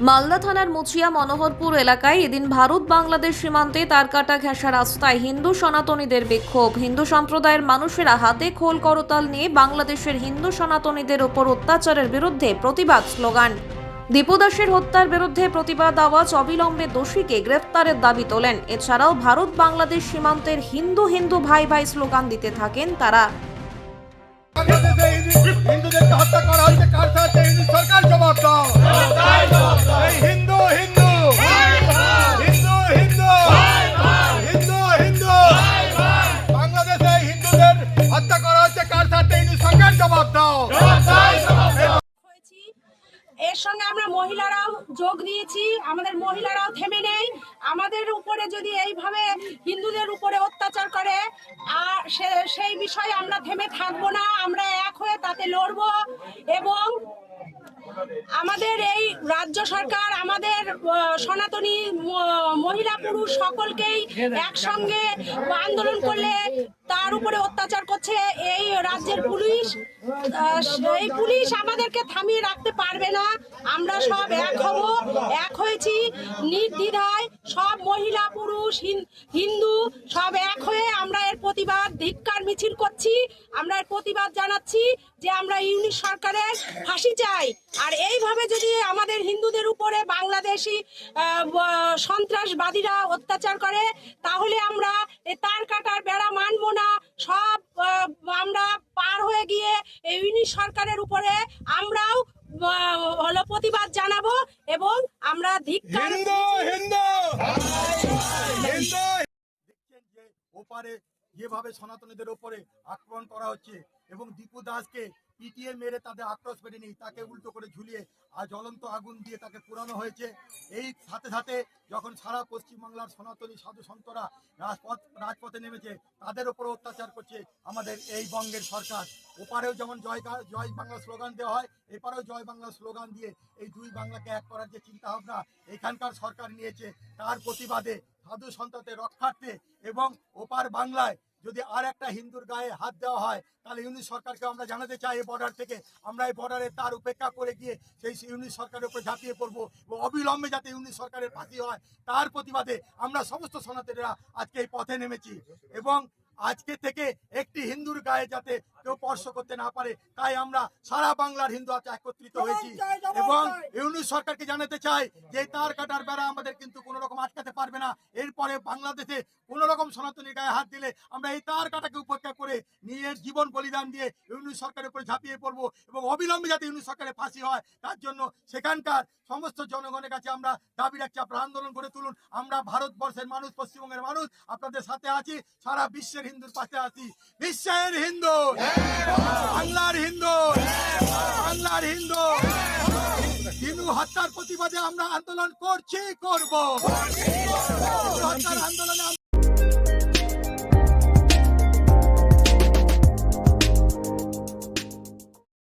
মালদা থানার মুচিয়া মনোহরপুর এলাকায় এদিন ভারত বাংলাদেশ সীমান্তে তারকাটা ঘেঁষা রাস্তায় হিন্দু সনাতনীদের বিক্ষোভ। হিন্দু সম্প্রদায়ের মানুষেরা হাতে খোল করতাল নিয়ে বাংলাদেশের হিন্দু সনাতনীদের ওপর অত্যাচারের বিরুদ্ধে প্রতিবাদ স্লোগান। দীপু দাসের হত্যার বিরুদ্ধে প্রতিবাদ আওয়াজ অবিলম্বে দোষীকে গ্রেফতারের দাবি তোলেন। এছাড়াও ভারত বাংলাদেশ সীমান্তের হিন্দু হিন্দু ভাই ভাই স্লোগান দিতে থাকেন তারা। হত্যা করা হয়েছে, কার সাথে? হিন্দু সরকার জবাব দাও। যোগ দিয়েছি, আমাদের মহিলারাও থেমে নেই। আমাদের উপরে যদি এইভাবে হিন্দুদের উপরে অত্যাচার করে, আর সেই বিষয়ে আমরা থেমে থাকব না, আমরা এক হয়ে তাতে লড়বো। এবং আমাদের এই রাজ্য সরকার, আমাদের সনাতনী মহিলা পুরুষ সকলকেই একসঙ্গে আন্দোলন করলে তার উপরে অত্যাচার করছে এই রাজ্যের পুলিশ। এই পুলিশ আমাদেরকে থামিয়ে রাখতে পারবে না। আমরা সব এক হব, এক হয়েছি। নির্দ্বিধায় সব মহিলা পুরুষ হিন্দু, সব এক হয়ে আমরা এর প্রতিবাদ, ধিক্কার, মিছিল করছি। আমরা এর প্রতিবাদ জানাচ্ছি যে আমরা ইউনিট সরকারের ফাঁসি চাই। আর এইভাবে যদি আমাদের হিন্দুদের উপরে বাংলাদেশি সন্ত্রাসবাদীরা অত্যাচার করে, তাহলে আমরা তার কাটার বেড়া মানব না। সব আমরা পার হয়ে গিয়ে এই ইউনিট সরকারের উপরে আমরাও হলো প্রতিবাদ জানাব এবং আমরা ধিক্কার ওপারে যেভাবে সনাতনীদের ওপরে আক্রমণ করা হচ্ছে এবং দীপু দাসকে পিটিএ মেরে তাদের আক্রোশ পেরেনি তাকে উল্টো করে ঝুলিয়ে আর জ্বলন্ত আগুন দিয়ে তাকে পুরানো হয়েছে। এই সাথে সাথে যখন সারা পশ্চিমবাংলার সনাতনী সাধু সন্তরা রাজপথ, রাজপথে নেমেছে, তাদের ওপর অত্যাচার করছে আমাদের এই বঙ্গের সরকার। ওপারেও যেমন জয় জয় বাংলা স্লোগান দেওয়া হয়, এপারেও জয় বাংলা স্লোগান দিয়ে এই দুই বাংলাকে এক করার যে চিন্তা ভাবনা এখানকার সরকার নিয়েছে, তার প্রতিবাদে সাধু সন্তদের রক্ষার্থে এবং ওপার বাংলায় যদি আর একটা হিন্দুর গায়ে হাত দেওয়া হয়, তাহলে ইউনি সরকারকে আমরা জানাতে চাই এই বর্ডার থেকে। আমরা এই বর্ডারে তার উপেক্ষা করে গিয়ে সেই ইউনি সরকারের উপর ঝাঁপিয়ে পড়ব এবং অবিলম্বে যাতে ইউনি সরকারের ফাঁসি হয়, তার প্রতিবাদে আমরা সমস্ত সনাতনীরা আজকে এই পথে নেমেছি। এবং আজকে থেকে একটি হিন্দুর গায়ে যাতে কেউ স্পর্শ করতে না পারে তাই আমরা সারা বাংলার হিন্দু আজ একত্রিত হয়েছি। এবং ইউনিট সরকারকে জানাতে চাই যে তার কাটার বেড়া আমাদের কিন্তু কোনো রকম আটকাতে পারবে না। এরপরে বাংলাদেশে কোনো রকম সনাতনী গায়ে হাত দিলে আমরা এই তার কাটাকে উপেক্ষা করে নিজের জীবন বলিদান দিয়ে ইউনিট সরকারের উপরে ঝাঁপিয়ে পড়ব এবং অবিলম্বে যাতে ইউনিট সরকারের ফাঁসি হয় তার জন্য সেখানকার সমস্ত জনগণের কাছে আমরা দাবি রাখছি। আপনারা আন্দোলন করে তুলুন। আমরা ভারতবর্ষের মানুষ পশ্চিমবঙ্গের মানুষ আপনাদের সাথে আছি। সারা বিশ্বের হিন্দুর পাশে আছি। বিশ্বের হিন্দু। বাংলার হিন্দু। বাংলার হিন্দু। হিন্দু হত্যার প্রতিবাদে আমরা আন্দোলন করছি, করব। হত্যার আন্দোলন